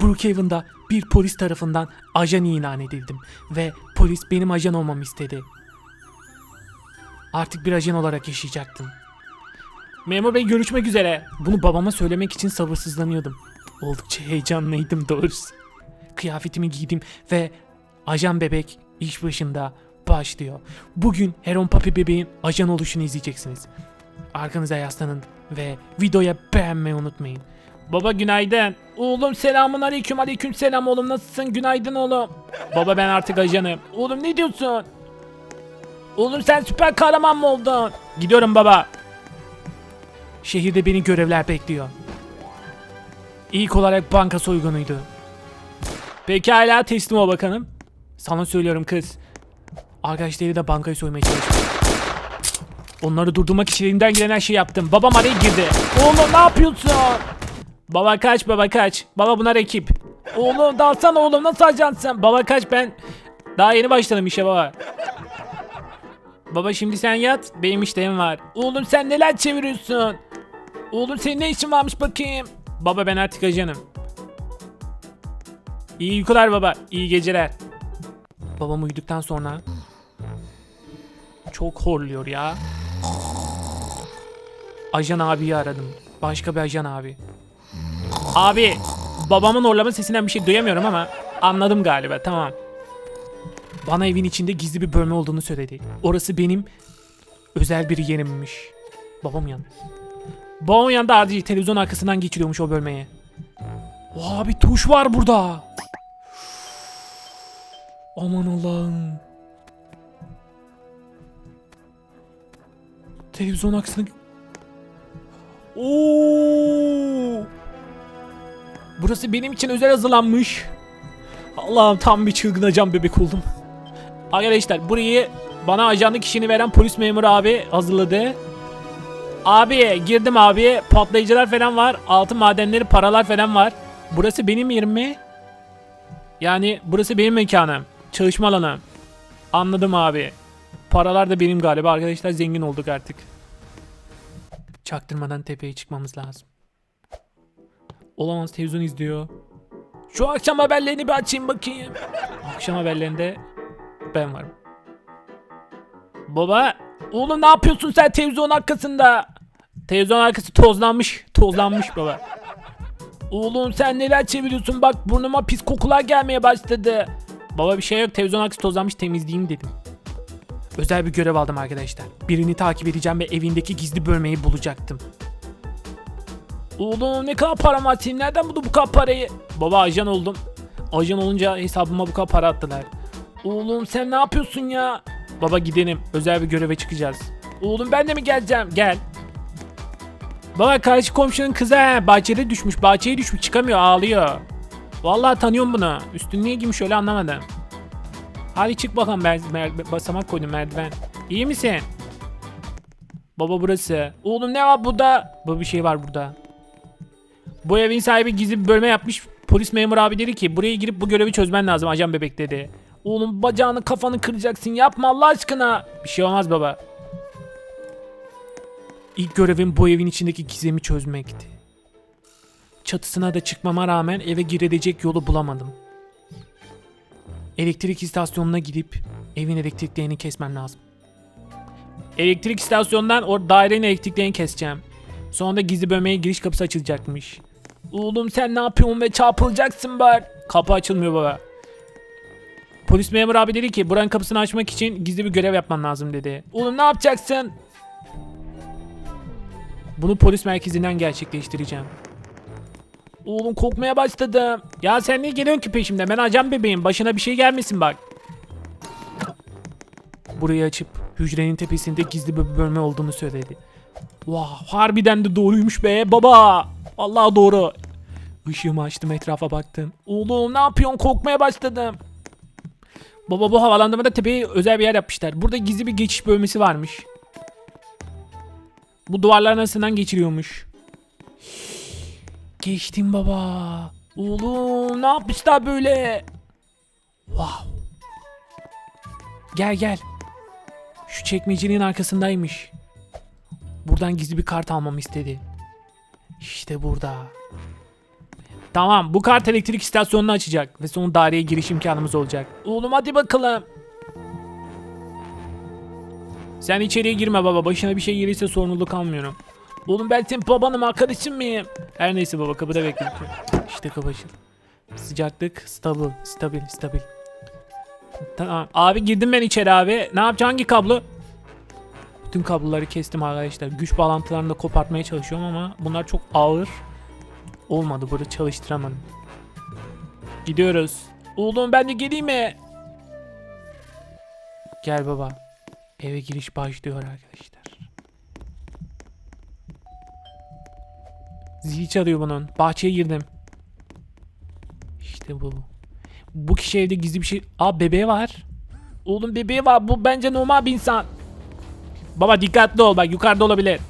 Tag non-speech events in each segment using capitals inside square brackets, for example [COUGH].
Brookhaven'da bir polis tarafından ajan ilan edildim ve polis benim ajan olmamı istedi. Artık bir ajan olarak yaşayacaktım. Memur bey görüşmek üzere. Bunu babama söylemek için sabırsızlanıyordum. Oldukça heyecanlıydım doğrusu. Kıyafetimi giydim ve ajan bebek iş başında başlıyor. Bugün Heron Papi bebeğin ajan oluşunu izleyeceksiniz. Arkanıza yaslanın ve videoya beğenmeyi unutmayın. Baba günaydın. Oğlum selamun aleyküm aleyküm selam oğlum nasılsın günaydın oğlum. Baba ben artık ajanım. Oğlum ne diyorsun? Oğlum sen süper kahraman mı oldun? Gidiyorum baba. Şehirde beni görevler bekliyor. İlk olarak banka soygunuydu. Pekala teslim ol bakalım. Sana söylüyorum kız. Arkadaşları da bankayı soymaya çalıştı. Onları durdurmak için elimden gelen her şeyi yaptım. Babam araya girdi. Oğlum ne yapıyorsun? Baba kaç baba kaç. Baba bunlar ekip. Oğlum dalsana oğlum nasıl ajansın? Baba kaç ben daha yeni başladım işe baba. Baba şimdi sen yat benim işlerim var. Oğlum sen neler çeviriyorsun? Oğlum senin ne işin varmış bakayım? Baba ben artık ajanım. İyi uykular baba. iyi geceler. Babam uyuduktan sonra çok horluyor ya. Ajan abiyi aradım. Başka bir ajan abi. Abi babamın horlama sesinden bir şey duyamıyorum ama anladım galiba tamam. Bana evin içinde gizli bir bölme olduğunu söyledi. Orası benim özel bir yerimmiş. Babam uyandı. Babam uyandı ardından televizyon arkasından geçiriyormuş o bölmeye. Oha bir tuş var burada. Aman Allah'ım. Televizyon aksını... Oo! Burası benim için özel hazırlanmış. Allah'ım tam bir çılgın ajan bebek oldum. Arkadaşlar burayı bana ajanlık işini veren polis memuru abi hazırladı. Abi girdim abi patlayıcılar falan var. Altın madenleri paralar falan var. Burası benim yerim mi? Yani burası benim mekanım. Çalışma alanım. Anladım abi. Paralar da benim galiba arkadaşlar zengin olduk artık. Çaktırmadan tepeye çıkmamız lazım. Olamaz televizyon izliyor. Şu akşam haberlerini bir açayım bakayım. Akşam haberlerinde ben varım. Baba, oğlum ne yapıyorsun sen televizyon arkasında? Televizyon arkası tozlanmış, tozlanmış baba. Oğlum sen neler çeviriyorsun bak burnuma pis kokular gelmeye başladı. Baba bir şey yok televizyon arkası tozlanmış temizleyeyim dedim. Özel bir görev aldım arkadaşlar. Birini takip edeceğim ve evindeki gizli bölmeyi bulacaktım. Oğlum ne kadar param var senin nereden buldun bu kadar parayı? Baba ajan oldum. Ajan olunca hesabıma bu kadar para attılar. Oğlum sen ne yapıyorsun ya? Baba gidelim özel bir göreve çıkacağız. Oğlum ben de mi geleceğim? Gel. Baba karşı komşunun kızı he, bahçede düşmüş. Bahçeye düşmüş çıkamıyor ağlıyor. Vallahi tanıyorum bunu. Üstüne niye giymiş öyle anlamadım. Hadi çık bakalım mer- basamak koydum merdiven. İyi misin? Baba burası. Oğlum ne var burada? Bu bir şey var burada. Bu evin sahibi gizli bir bölme yapmış. Polis memuru abi dedi ki buraya girip bu görevi çözmen lazım ajan bebek dedi. Oğlum bacağını kafanı kıracaksın yapma Allah aşkına. Bir şey olmaz baba. İlk görevim bu evin içindeki gizemi çözmekti. Çatısına da çıkmama rağmen eve girecek yolu bulamadım. Elektrik istasyonuna gidip evin elektriklerini kesmem lazım. Elektrik istasyonundan o dairenin elektriklerini keseceğim. Sonra da gizli bölmeye giriş kapısı açılacakmış. Oğlum sen ne yapıyorsun ve çarpılacaksın bari. Kapı açılmıyor baba. Polis memuru abi dedi ki buranın kapısını açmak için gizli bir görev yapman lazım dedi. Oğlum ne yapacaksın? Bunu polis merkezinden gerçekleştireceğim. Oğlum korkmaya başladım. Ya sen niye geliyorsun ki peşimde? Ben ajan bebeğim. Başına bir şey gelmesin bak. Burayı açıp hücrenin tepesinde gizli bir bölme olduğunu söyledi. Vah harbiden de doğruymuş be baba. Vallahi doğru. Işığımı açtım etrafa baktım. Oğlum ne yapıyorsun korkmaya başladım. Baba bu havalandırmada tepeye özel bir yer yapmışlar. Burada gizli bir geçiş bölmesi varmış. Bu duvarların arasından geçiriyormuş. Geçtim baba. Oğlum ne yapmışlar böyle? Wow. Gel gel. Şu çekmecenin arkasındaymış. Buradan gizli bir kart almamı istedi. İşte burada. Tamam bu kart elektrik istasyonunu açacak ve sonra daireye giriş imkanımız olacak. Oğlum hadi bakalım. Sen içeriye girme baba. Başına bir şey gelirse sorumluluk almıyorum. Oğlum ben senin babanım arkadaşın mıyım? Her neyse baba kapıda bekliyorum. İşte kapı açıldı. Sıcaklık stabil, stabil, stabil. Tamam. Abi girdim ben içeri abi. Ne yapacağım hangi kablo? Bütün kabloları kestim arkadaşlar. Güç bağlantılarını da kopartmaya çalışıyorum ama bunlar çok ağır. Olmadı burada çalıştıramadım. Gidiyoruz. Oğlum ben de geleyim mi? Gel baba. Eve giriş başlıyor arkadaşlar. Zil çalıyor bunun. Bahçeye girdim. İşte bu. Bu kişi evde gizli bir şey... Aa bebeği var. Oğlum bebeği var. Bu bence normal bir insan. Baba dikkatli ol bak yukarıda olabilir.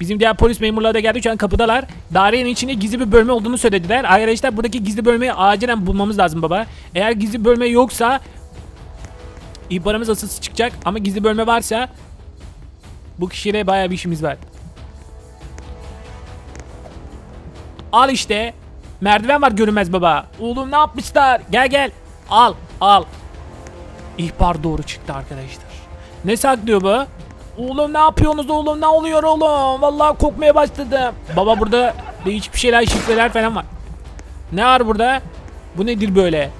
Bizim diğer polis memurları da geldi şu an kapıdalar. Dairenin içinde gizli bir bölme olduğunu söylediler. Arkadaşlar buradaki gizli bölmeyi acilen bulmamız lazım baba. Eğer gizli bölme yoksa ihbarımız asılsız çıkacak ama gizli bölme varsa bu kişiyle bayağı bir işimiz var. Al işte. Merdiven var görünmez baba. Oğlum ne yapmışlar? Gel gel. Al al. İhbar doğru çıktı arkadaşlar. Ne saklıyor bu? Oğlum ne yapıyorsunuz oğlum? Ne oluyor oğlum? Vallahi kokmaya başladım. Baba burada değişik bir şeyler şifreler falan var. Ne var burada? Bu nedir böyle?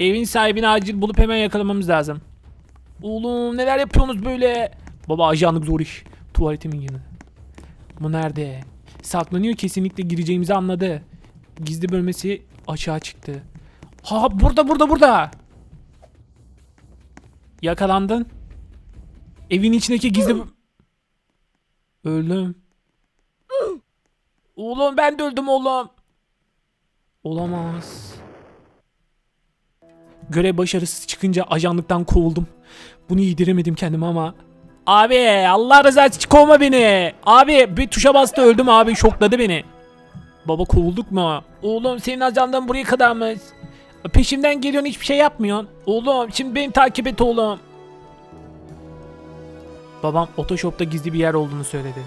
Evin sahibini acil bulup hemen yakalamamız lazım. Oğlum neler yapıyorsunuz böyle? Baba ajanlık zor iş. Tuvaletimin yanı. Bu nerede? Saklanıyor kesinlikle gireceğimizi anladı. Gizli bölmesi açığa çıktı. Ha burada burada burada. Yakalandın. Evin içindeki gizli... Öldüm. [GASPS] Oğlum ben de öldüm oğlum. Olamaz. Görev başarısız çıkınca ajanlıktan kovuldum. Bunu yediremedim kendime ama. Abi Allah rızası için kovma beni. Abi bir tuşa bastı öldüm abi şokladı beni. Baba kovulduk mu? Oğlum senin ajandan buraya kadarmış. Peşimden geliyorsun hiçbir şey yapmıyorsun. Oğlum şimdi beni takip et oğlum. Babam otoshopta gizli bir yer olduğunu söyledi.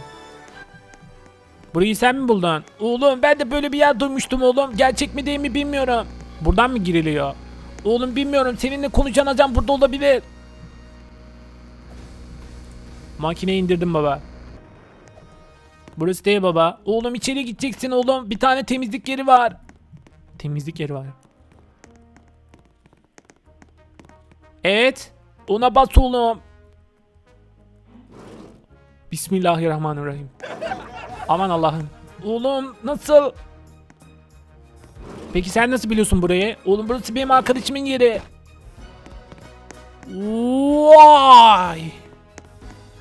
Burayı sen mi buldun? Oğlum ben de böyle bir yer duymuştum oğlum. Gerçek mi değil mi bilmiyorum. Buradan mı giriliyor? Oğlum bilmiyorum. Seninle konuşan ajan burada olabilir. Makineyi indirdim baba. Burası değil baba. Oğlum içeri gideceksin oğlum. Bir tane temizlik yeri var. Temizlik yeri var. Evet. Ona bas oğlum. Bismillahirrahmanirrahim. Aman Allah'ım. Oğlum nasıl? Peki sen nasıl biliyorsun burayı? Oğlum burası benim arkadaşımın yeri. Vay!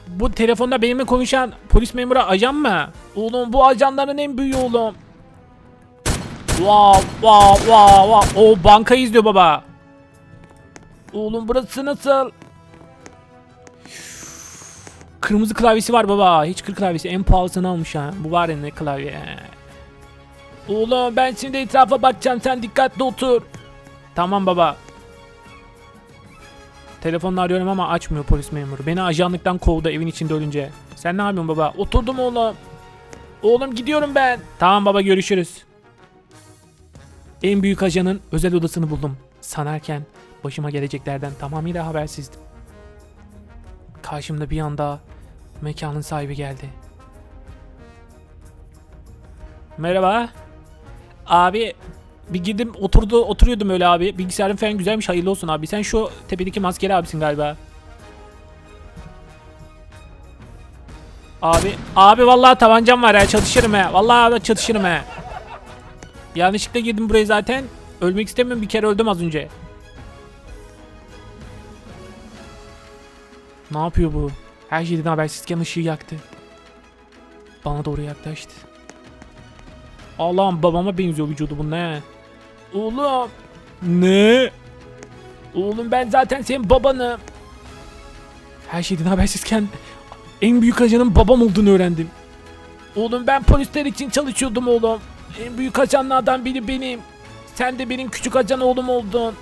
Bu telefonda benimle konuşan polis memuru ajan mı? Oğlum bu ajanların en büyüğü oğlum. Wow, wow, wow, wow. O banka izliyor baba. Oğlum burası nasıl? Kırmızı klavyesi var baba. Hiç kır klavyesi en pahalısını almış ha. Bu var ya ne klavye. Oğlum ben şimdi etrafa bakacağım sen dikkatli otur. Tamam baba. Telefonla arıyorum ama açmıyor polis memuru. Beni ajanlıktan kovdu evin içinde ölünce. Sen ne yapıyorsun baba? Oturdum oğlum. Oğlum gidiyorum ben. Tamam baba görüşürüz. En büyük ajanın özel odasını buldum. Sanarken başıma geleceklerden tamamıyla habersizdim. Karşımda bir anda mekanın sahibi geldi. Merhaba. Abi bir girdim oturdu oturuyordum öyle abi. Bilgisayarın falan güzelmiş hayırlı olsun abi. Sen şu tepedeki maskeli abisin galiba. Abi abi vallahi tabancam var ya çalışırım he. Vallahi abi çalışırım he. Yanlışlıkla girdim buraya zaten. Ölmek istemiyorum bir kere öldüm az önce. Ne yapıyor bu? Her şeyden habersizken ışığı yaktı. Bana doğru yaklaştı. Allah'ım babama benziyor vücudu bu ne? Oğlum. Ne? Oğlum ben zaten senin babanım. Her şeyden habersizken en büyük ajanın babam olduğunu öğrendim. Oğlum ben polisler için çalışıyordum oğlum. En büyük ajanlardan biri benim. Sen de benim küçük ajan oğlum oldun.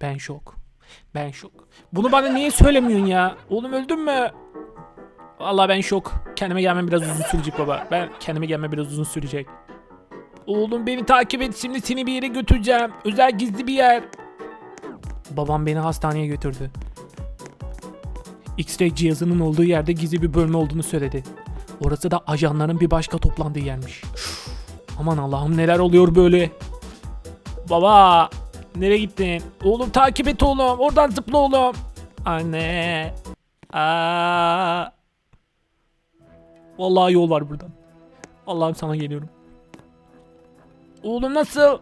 Ben şok. Ben şok. Bunu bana niye söylemiyorsun ya? Oğlum öldün mü? Vallahi ben şok. Kendime gelmem biraz uzun sürecek baba. Ben kendime gelmem biraz uzun sürecek. Oğlum beni takip et şimdi seni bir yere götüreceğim. Özel gizli bir yer. Babam beni hastaneye götürdü. X-ray cihazının olduğu yerde gizli bir bölme olduğunu söyledi. Orası da ajanların bir başka toplandığı yermiş. Üf, Aman Allah'ım neler oluyor böyle. Baba nereye gittin? Oğlum takip et oğlum. Oradan zıpla oğlum. Anne. Aa. Vallahi yol var buradan. Allah'ım sana geliyorum. Oğlum nasıl?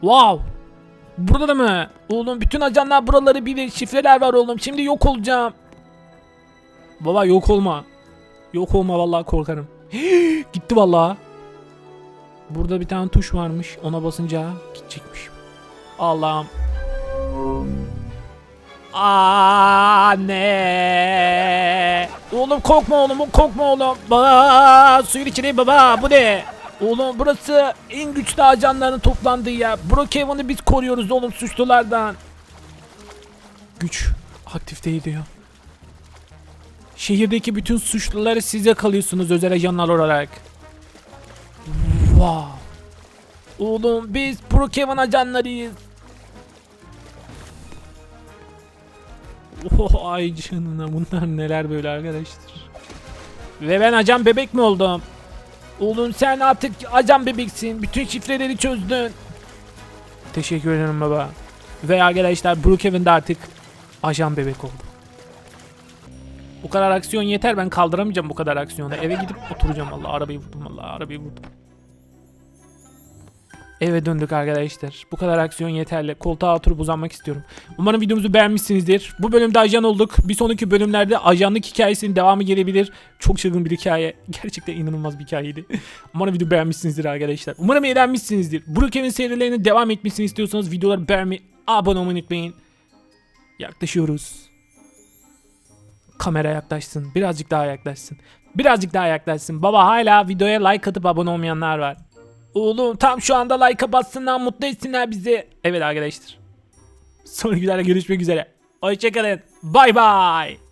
Wow. Burada da mı? Oğlum bütün ajanlar buraları bilir. Şifreler var oğlum. Şimdi yok olacağım. Baba yok olma. Yok olma vallahi korkarım. [GASPS] Gitti vallahi. Burada bir tane tuş varmış. Ona basınca gidecekmiş. Allah'ım. Anne. Oğlum korkma oğlum korkma oğlum. Baba suyun içine baba bu ne? Oğlum burası en güçlü ajanların toplandığı yer. Brookhaven'ı biz koruyoruz oğlum suçlulardan. Güç aktif değil diyor. Şehirdeki bütün suçluları size kalıyorsunuz özel ajanlar olarak. Wow. Oğlum biz Brookhaven ajanlarıyız. Oh, ay canına bunlar neler böyle arkadaşlar. Ve ben ajan bebek mi oldum? Oğlum sen artık ajan bebeksin. Bütün şifreleri çözdün. Teşekkür ederim baba. Ve arkadaşlar Brookhaven'da artık ajan bebek oldu. Bu kadar aksiyon yeter ben kaldıramayacağım bu kadar aksiyonu. Eve gidip oturacağım Allah arabayı vurdum Allah arabayı vurdum. Eve döndük arkadaşlar. Bu kadar aksiyon yeterli. Koltuğa oturup uzanmak istiyorum. Umarım videomuzu beğenmişsinizdir. Bu bölümde ajan olduk. Bir sonraki bölümlerde ajanlık hikayesinin devamı gelebilir. Çok çılgın bir hikaye. [LAUGHS] Gerçekten inanılmaz bir hikayeydi. Umarım video beğenmişsinizdir arkadaşlar. Umarım eğlenmişsinizdir. Brookhaven serilerinin devam etmesini istiyorsanız videoları beğenmeyi, abone olmayı unutmayın. Yaklaşıyoruz. Kamera yaklaşsın. Birazcık daha yaklaşsın. Birazcık daha yaklaşsın. Baba hala videoya like atıp abone olmayanlar var. Oğlum tam şu anda like'a bassınlar mutlu etsinler bizi. Evet arkadaşlar. Sonraki videoda görüşmek üzere. Hoşçakalın. Bay bay.